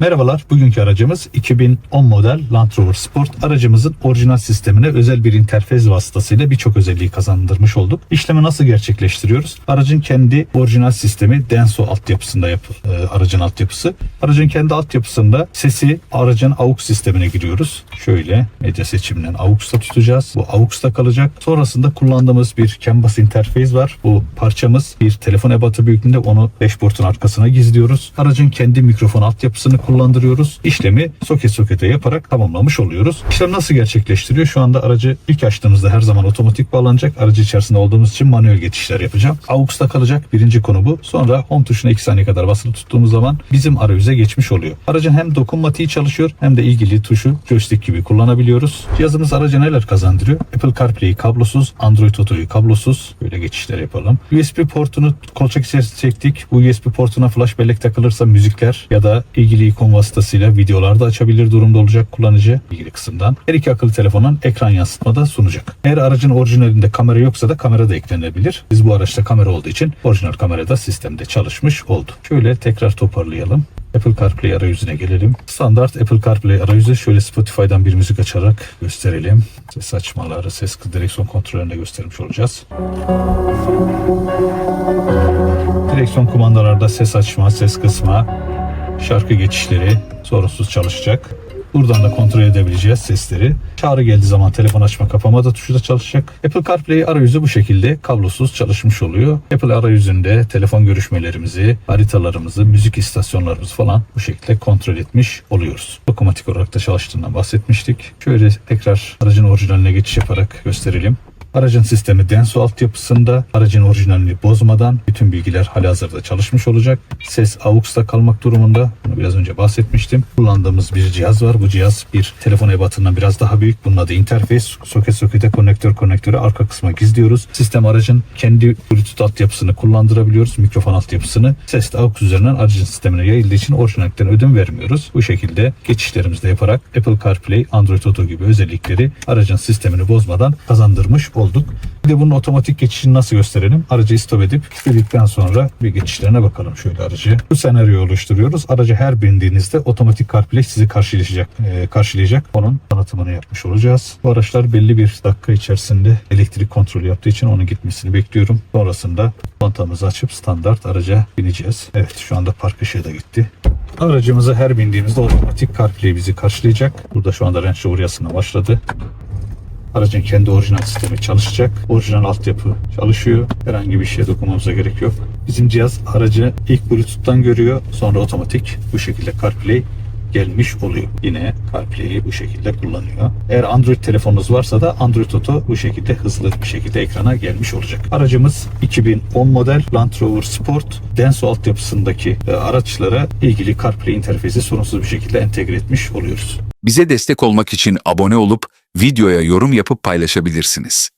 Merhabalar, bugünkü aracımız 2010 model Land Rover Sport. Aracımızın orijinal sistemine özel bir interfez vasıtasıyla birçok özelliği kazandırmış olduk. İşlemi nasıl gerçekleştiriyoruz? Aracın kendi orijinal sistemi Denso altyapısında yapı, e, aracın altyapısı. Aracın kendi altyapısında sesi aracın AUX sistemine giriyoruz. Şöyle medya seçiminden AUX'ta tutacağız. Bu AUX'ta kalacak. Sonrasında kullandığımız bir CAN bus interface var. Bu parçamız bir telefon ebatı büyüklüğünde onu dashboard'un arkasına gizliyoruz. Aracın kendi mikrofon altyapısını kullandırıyoruz. İşlemi soket sokete yaparak tamamlamış oluyoruz. İşlem nasıl gerçekleştiriyor? Şu anda aracı ilk açtığımızda her zaman otomatik bağlanacak. Aracı içerisinde olduğumuz için manuel geçişler yapacağım. AUX'ta kalacak. Birinci konu bu. Sonra home tuşuna 2 saniye kadar basılı tuttuğumuz zaman bizim arayüze geçmiş oluyor. Aracın hem dokunmatiği çalışıyor hem de ilgili tuşu joystick gibi kullanabiliyoruz. Cihazımız araca neler kazandırıyor? Apple CarPlay'i kablosuz, Android Auto'yu kablosuz. Böyle geçişler yapalım. USB portunu kolçak içerisine çektik. Bu USB portuna flash bellek takılırsa müzikler ya da ilgili ikon vasıtasıyla videolar da açabilir durumda olacak kullanıcı ilgili kısımdan. Her iki akıllı telefonun ekran yansıtma da sunacak. Eğer aracın orijinalinde kamera yoksa da kamera da eklenebilir. Biz bu araçta kamera olduğu için orijinal kamera da sistemde çalışmış oldu. Şöyle tekrar toparlayalım. Apple CarPlay arayüzüne gelelim. Standart Apple CarPlay arayüzü şöyle Spotify'dan bir müzik açarak gösterelim. Ses açmaları, ses direksiyon kontrollerinde göstermiş olacağız. Direksiyon kumandalarda ses açma, ses kısma, şarkı geçişleri sorunsuz çalışacak. Buradan da kontrol edebileceğiz sesleri. Çağrı geldiği zaman telefon açma kapama da tuşu da çalışacak. Apple CarPlay arayüzü bu şekilde kablosuz çalışmış oluyor. Apple arayüzünde telefon görüşmelerimizi, haritalarımızı, müzik istasyonlarımızı falan bu şekilde kontrol etmiş oluyoruz. Otomatik olarak da çalıştığından bahsetmiştik. Şöyle tekrar aracın orijinaline geçiş yaparak gösterelim. Aracın sistemi Denso altyapısında aracın orijinalini bozmadan bütün bilgiler halihazırda çalışmış olacak. Ses AUX'ta kalmak durumunda. Bunu biraz önce bahsetmiştim. Kullandığımız bir cihaz var. Bu cihaz bir telefon ebatından biraz daha büyük. Bunun adı interface. Soket sokete konnektör konnektörü arka kısma gizliyoruz. Sistem aracın kendi Bluetooth altyapısını kullandırabiliyoruz. Mikrofon altyapısını. Ses de AUX üzerinden aracın sistemine yayıldığı için orijinallikten ödün vermiyoruz. Bu şekilde geçişlerimizi de yaparak Apple CarPlay, Android Auto gibi özellikleri aracın sistemini bozmadan kazandırmış olduk. Bir de bunun otomatik geçişini nasıl gösterelim? Aracı stop edip kilitledikten sonra bir geçişlerine bakalım şöyle aracı. Bu senaryoyu oluşturuyoruz. Araca her bindiğinizde otomatik CarPlay sizi karşılayacak. e, karşılayacak. Onun tanıtımını yapmış olacağız. Bu araçlar belli bir dakika içerisinde elektrik kontrolü yaptığı için onun gitmesini bekliyorum. Sonrasında kontamızı açıp standart araca bineceğiz. Evet şu anda park ışığı da gitti. Aracımıza her bindiğimizde otomatik CarPlay bizi karşılayacak. Burada şu anda Range Rover başladı. Aracın kendi orijinal sistemi çalışacak. Orijinal altyapı çalışıyor. Herhangi bir şeye dokunmamıza gerek yok. Bizim cihaz aracı ilk Bluetooth'tan görüyor. Sonra otomatik bu şekilde CarPlay gelmiş oluyor. Yine CarPlay'i bu şekilde kullanıyor. Eğer Android telefonunuz varsa da Android Auto bu şekilde hızlı bir şekilde ekrana gelmiş olacak. Aracımız 2010 model Land Rover Sport Denso altyapısındaki e, araçlara ilgili CarPlay interfezi sorunsuz bir şekilde entegre etmiş oluyoruz. Bize destek olmak için abone olup videoya yorum yapıp paylaşabilirsiniz.